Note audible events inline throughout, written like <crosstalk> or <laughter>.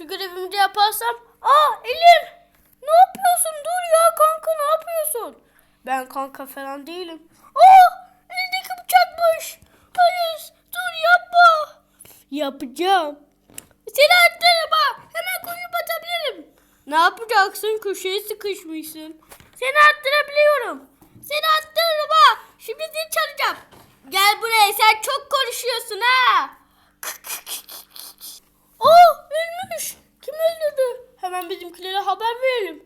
Şu görevimi de yaparsam. Aa elim. Ne yapıyorsun? Dur ya kanka ne yapıyorsun? Ben kanka falan değilim. Aa elindeki bıçakmış. Hayır dur yapma. Yapacağım. Seni attırma. Hemen koyup atabilirim. Ne yapacaksın? Köşeye sıkışmışsın. Seni attırabiliyorum. Seni attırma. Şimdi zil çalacağım. Gel buraya sen çok konuşuyorsun ha. Aa ölmüş. Kim öldürdü? Hemen bizimkilere haber verelim.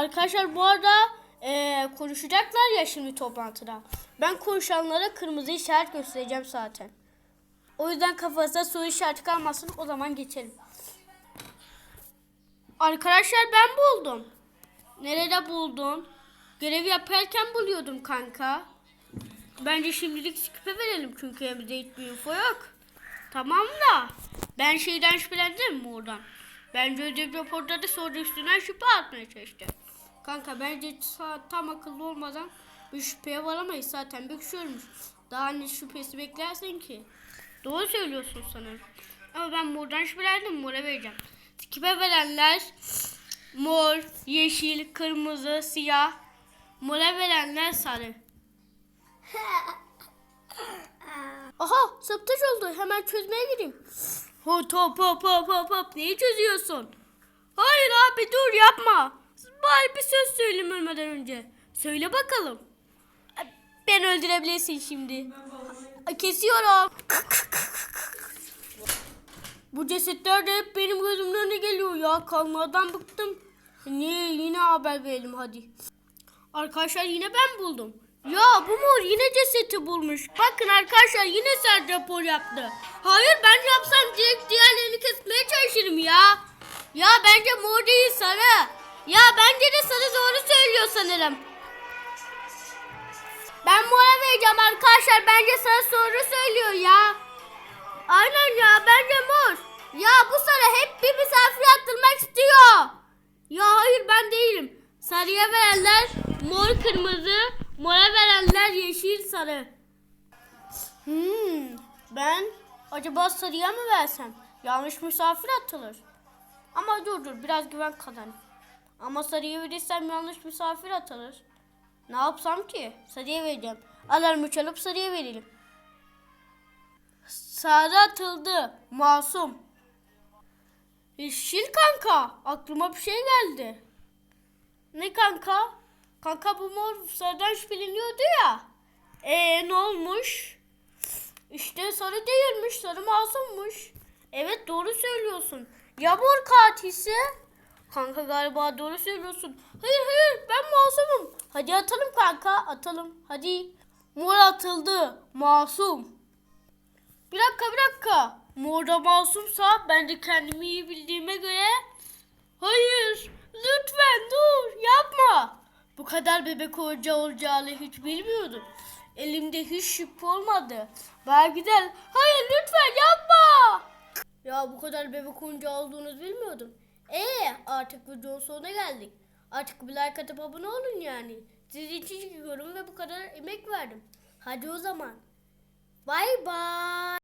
Arkadaşlar bu arada eee, konuşacaklar ya şimdi toplantıda. Ben konuşanlara kırmızı işaret göstereceğim zaten. O yüzden kafanızda soru işareti kalmasın o zaman geçelim. Arkadaşlar ben buldum. Nerede buldun? Görev yaparken buluyordum kanka. Bence şimdilik skip'e verelim çünkü elimizde hiçbir info yok. Tamam da ben şeyden şüphelendim mi oradan? Bence ödev raporda da soru üstünden şüphe atmaya çalıştı. Kanka bence tam akıllı olmadan bir şüpheye varamayız zaten ölmüş. Daha ne şüphesi beklersin ki? Doğru söylüyorsun sanırım. Ama ben mordan şüphelendim mora vereceğim. Skip'e verenler mor, yeşil, kırmızı, siyah. Mora verenler sarı. <laughs> Aha sabotaj oldu. Hemen çözmeye gireyim. Hop hop hop hop hop hop. Neyi çözüyorsun? Hayır abi dur yapma. Bari bir söz söyleyeyim ölmeden önce. Söyle bakalım. Ben öldürebilirsin şimdi. Kesiyorum. Bu cesetler de hep benim gözümün önüne geliyor ya. Kanlardan bıktım. Niye yine haber verelim hadi. Arkadaşlar yine ben buldum. Ya bu mor yine cesedi bulmuş. Bakın arkadaşlar yine sen rapor yaptı. Hayır ben yapsam direkt diğerlerini kesmeye çalışırım ya. Ya bence mor değil sarı. Ya bence de sarı doğru söylüyor sanırım. Ben mora vereceğim arkadaşlar. Bence sarı doğru söylüyor ya. Aynen ya bence mor. Ya bu sarı hep bir misafir attırmak istiyor. Ya hayır ben değilim. Sarıya verenler mor kırmızı, mora verenler yeşil sarı. Hmm, ben acaba sarıya mı versem? Yanlış misafir atılır. Ama dur dur biraz güven kazan. Ama sarıya verirsem yanlış misafir atılır. Ne yapsam ki? Sarıya vereceğim. Alarmı çalıp sarıya verelim. Sarı atıldı. Masum. Yeşil kanka. Aklıma bir şey geldi. Ne kanka? Kanka bu mor sarıdan şüpheleniyordu ya. Ee ne olmuş? İşte sarı değilmiş. Sarı masummuş. Evet doğru söylüyorsun. Ya mor katilse? Kanka galiba doğru söylüyorsun. Hayır hayır ben masumum. Hadi atalım kanka atalım. Hadi. Mor atıldı. Masum. Bir dakika bir dakika. Morda masumsa ben de kendimi iyi bildiğime göre Hayır lütfen dur yapma. Bu kadar bebek oyuncağı olacağını hiç bilmiyordum. Elimde hiç şüphe olmadı. Baya güzel. Hayır lütfen yapma. Ya bu kadar bebek oyuncağı olduğunuzu bilmiyordum. Ee artık videonun sonuna geldik. Artık bir like atıp abone olun yani. Sizi için çıkıyorum ve bu kadar emek verdim. Hadi o zaman. Bye bye.